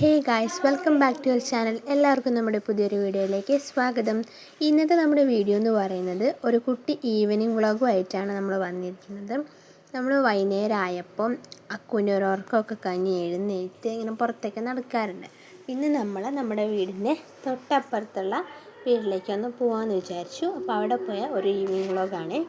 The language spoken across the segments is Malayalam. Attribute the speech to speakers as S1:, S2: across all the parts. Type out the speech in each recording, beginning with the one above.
S1: Hey guys welcome back to your channel എല്ലാവർക്കും നമ്മുടെ പുതിയൊരു വീഡിയോയിലേക്ക് സ്വാഗതം. ഇന്നത്തെ നമ്മുടെ വീഡിയോ എന്ന് പറയുന്നത് ഒരു കുട്ടി ഈവനിങ് വ്ളോഗുമായിട്ടാണ് നമ്മൾ വന്നിരിക്കുന്നത്. നമ്മൾ വൈകുന്നേരം ആയപ്പം അക്കുവിന്റെ കഴിഞ്ഞ് എഴുന്നേറ്റ് ഇങ്ങനെ പുറത്തേക്ക് നടക്കാറുണ്ട്. പിന്നെ നമ്മൾ നമ്മുടെ വീടിന്റെ തൊട്ടപ്പുറത്തുള്ള വീട്ടിലേക്കൊന്ന് പോകാമെന്ന് വിചാരിച്ചു. അപ്പോൾ അവിടെ പോയ ഒരു ഈവനിങ് വ്ളോഗാണ്.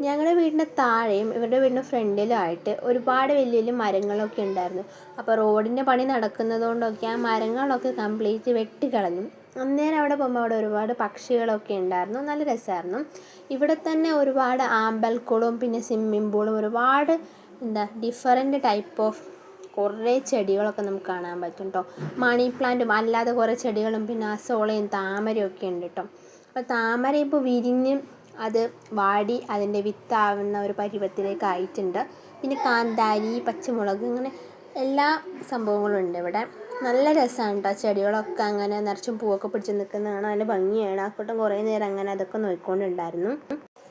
S1: ഞങ്ങളുടെ വീടിന്റെ താഴെയും ഇവരുടെ വീടിന്റെ ഫ്രണ്ടിലുമായിട്ട് ഒരുപാട് വലിയ വലിയ മരങ്ങളൊക്കെ ഉണ്ടായിരുന്നു. അപ്പോൾ റോഡിന്റെ പണി നടക്കുന്നത് കൊണ്ടൊക്കെ ആ മരങ്ങളൊക്കെ കംപ്ലീറ്റ് വെട്ടിക്കളഞ്ഞു അന്നേരം അവിടെ പോകുമ്പോൾ അവിടെ ഒരുപാട് പക്ഷികളൊക്കെ ഉണ്ടായിരുന്നു. നല്ല രസമായിരുന്നു ഇവിടെ തന്നെ ഒരുപാട് ആമ്പൽക്കുളവും പിന്നെ സ്വിമ്മിംഗ് പൂളും ഒരുപാട് എന്താ ഡിഫറെന്റ് ടൈപ്പ് ഓഫ് കുറേ ചെടികളൊക്കെ നമുക്ക് കാണാൻ പറ്റും കേട്ടോ മണി പ്ലാന്റും അല്ലാതെ കുറേ ചെടികളും പിന്നെ അസോളയും താമരയും ഒക്കെ ഉണ്ട് കേട്ടോ അപ്പോൾ താമര ഇപ്പോൾ വിരിഞ്ഞ് അത് വാടി അതിന്റെ വിത്താവുന്ന ഒരു പരുവത്തിലേക്ക് ആയിട്ടുണ്ട്. പിന്നെ കാന്താരി പച്ചമുളക് അങ്ങനെ എല്ലാ സംഭവങ്ങളും ഉണ്ട് ഇവിടെ. നല്ല രസമാണ് കേട്ടോ ചെടികളൊക്കെ അങ്ങനെ നിറച്ചും പൂവൊക്കെ പിടിച്ച് നിൽക്കുന്നതാണ്. നല്ല ഭംഗിയാണ്. ആ കൂട്ടം കുറേ നേരം അങ്ങനെ അതൊക്കെ നോക്കിക്കൊണ്ടുണ്ടായിരുന്നു.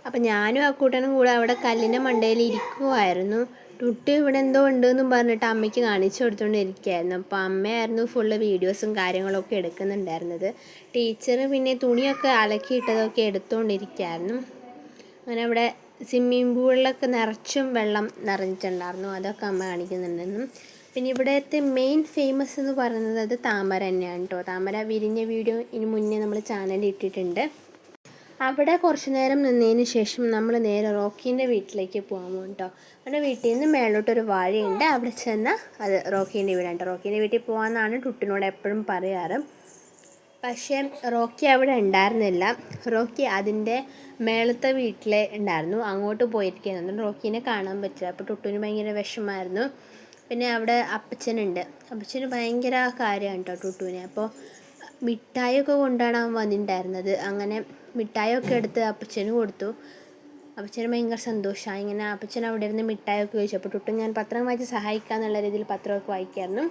S1: അപ്പം ഞാനും ആ കൂട്ടനും കൂടെ അവിടെ കല്ലിന്റെ മണ്ടയിൽ ഇരിക്കുമായിരുന്നു ടുട്ടി ഇവിടെ എന്തോ ഉണ്ടെന്നും പറഞ്ഞിട്ട് അമ്മയ്ക്ക് കാണിച്ചു കൊടുത്തുകൊണ്ടിരിക്കുകയായിരുന്നു അപ്പോൾ അമ്മയായിരുന്നു ഫുള്ള് വീഡിയോസും കാര്യങ്ങളൊക്കെ എടുക്കുന്നുണ്ടായിരുന്നത്. ടീച്ചർ പിന്നെ തുണിയൊക്കെ അലക്കിയിട്ടതൊക്കെ എടുത്തുകൊണ്ടിരിക്കുകയായിരുന്നു അങ്ങനെ അവിടെ സ്വിമ്മിംഗ് പൂളിലൊക്കെ നിറച്ചും വെള്ളം നിറഞ്ഞിട്ടുണ്ടായിരുന്നു. അതൊക്കെ അമ്മ കാണിക്കുന്നുണ്ടായിരുന്നു പിന്നെ ഇവിടുത്തെ മെയിൻ ഫേമസ് എന്ന് പറയുന്നത് അത് താമര തന്നെയാണ് കേട്ടോ. താമര വിരിഞ്ഞ വീഡിയോ ഇനി മുന്നേ നമ്മൾ ചാനലിൽ ഇട്ടിട്ടുണ്ട്. അവിടെ കുറച്ച് നേരം നിന്നതിന് ശേഷം നമ്മൾ നേരെ റോക്കീന്റെ വീട്ടിലേക്ക് പോകാൻ പോകും കേട്ടോ. അവിടെ വീട്ടിൽ നിന്ന് മേളോട്ടൊരു വാഴയുണ്ട്. അവിടെ ചെന്നാൽ അത് റോക്കീന്റെ വീടാണ് റോക്കീന്റെ വീട്ടിൽ പോകാമെന്നാണ് ടുട്ടിനോട് എപ്പോഴും പറയാറ്. പക്ഷേ റോക്കി അവിടെ ഉണ്ടായിരുന്നില്ല. റോക്കി അതിന്റെ മേളത്തെ വീട്ടിലെ ഉണ്ടായിരുന്നു. അങ്ങോട്ട് പോയിരിക്കുന്നു റോക്കീനെ കാണാൻ പറ്റില്ല. അപ്പോൾ ടുട്ടുവിന് ഭയങ്കര വിഷമമായിരുന്നു. പിന്നെ അവിടെ അപ്പച്ചനുണ്ട്. അപ്പച്ചന് ഭയങ്കര കാര്യമാണ് കേട്ടോ ടുട്ടുവിനെ. അപ്പോൾ മിഠായിയൊക്കെ കൊണ്ടാണ് അവൻ വന്നിട്ടുണ്ടായിരുന്നത്. അങ്ങനെ മിഠായിയൊക്കെ എടുത്ത് അപ്പച്ചന് കൊടുത്തു. അപ്പച്ചന് ഭയങ്കര സന്തോഷമായി ഇങ്ങനെ അപ്പച്ചൻ അവിടെ ഇരുന്ന് മിഠായിയൊക്കെ ചോദിച്ചു അപ്പോൾ ടുട്ടു ഞാൻ പത്രം വായിച്ച് സഹായിക്കാന്നുള്ള രീതിയിൽ പത്രമൊക്കെ വായിക്കായിരുന്നു.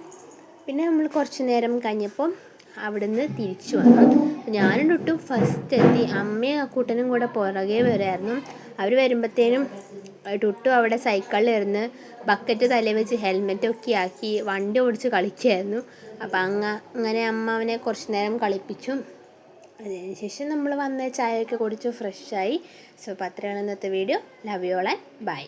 S1: പിന്നെ നമ്മൾ കുറച്ച് നേരം കഴിഞ്ഞപ്പോൾ അവിടുന്ന് തിരിച്ചു വന്നു. ഞാനും ടുട്ടും ഫസ്റ്റ് എത്തി. അമ്മയും അക്കൂട്ടനും കൂടെ പുറകെ വരുമായിരുന്നു അവർ വരുമ്പോഴത്തേനും ടുട്ടു അവിടെ സൈക്കിളിൽ ഇരുന്ന് ബക്കറ്റ് തലയിൽ വെച്ച് ഹെൽമെറ്റൊക്കെ ആക്കി വണ്ടി ഓടിച്ച് കളിക്കുകയായിരുന്നു അപ്പം അങ്ങ അങ്ങനെ അമ്മ അവനെ കുറച്ച് നേരം കളിപ്പിച്ചു. അതിനുശേഷം നമ്മൾ വന്ന് ചായയൊക്കെ കുടിച്ചു ഫ്രഷായി സോ അപ്പോൾ അത്രയാണ് ഇന്നത്തെ video love you all and bye